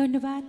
ধন্যবাদ।